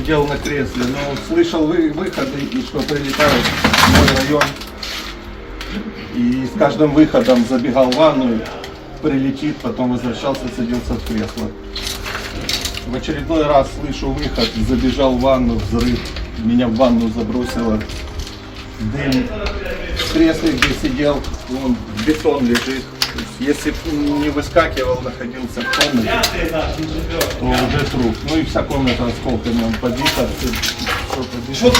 сидел на кресле, но слышал вы, выходы и что прилетают в мой район. И с каждым выходом забегал в ванную, прилетит, потом возвращался, садился в кресло. В очередной раз слышу выход, забежал в ванну, взрыв, меня в ванну забросило, дым. В кресле, где сидел, он бетон лежит. То есть, Если не выскакивал, находился в комнате, то уже труп. Ну и вся комната осколками он побита. Все побито.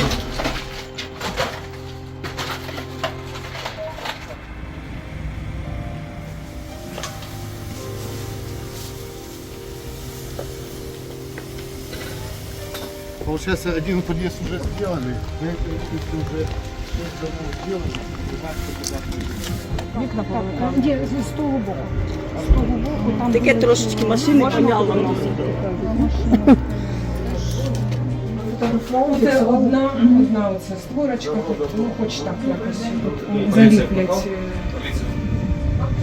Получается, один подъезд уже сделали, уже повикали. З того боку. З того боку там. Таке трошечки машини помяло. Це одна, одна оця створочка, тут, ну хоч так якось тут заліплять.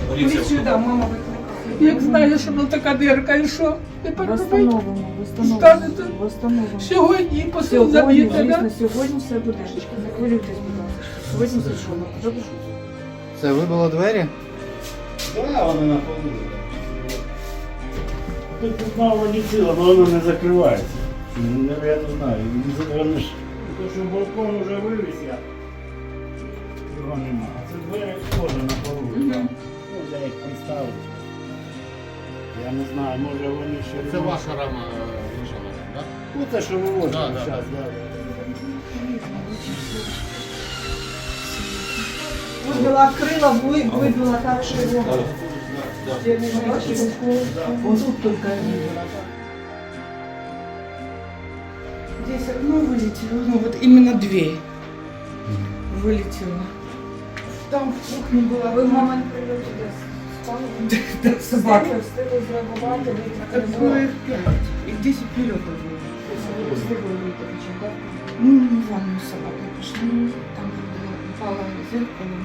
Поліцію, да, мама викликала. Як знаєш, що воно така дирка, і що? Тепер? Встановимо, встановимо. Скажете? Встановимо. Сьогодні посил Сьогодні, заб'єте, звісно, сьогодні все буде. Не хвилюйтесь, будь ласка. 87 Добре? Це вибило двері? Да, вони на полу. Тут тут мало летіло, але воно не закривається. Ну, Я не знаю. Вони ж, то, що балкон вже вивіз я. Його нема. А це двері теж на полу. там. Ну, де їх поставити. Я не знаю, може вони ще... Це ваша рама лежала, так? Ну, це що вивозили Да, да, зараз, да. да. Вибила крила, ви- вибила так, що його. Вот тут только. Здесь окно вылетело, ну вот именно дверь вылетела. Там в кухне была Ви в момент прильоту десь спали? да, собака. Встигли, встигли зреагувати, вікна Так не было було. их пять. И 10 прилетов было. Ну, в ванну с собакой пошли. Там упало зеркало.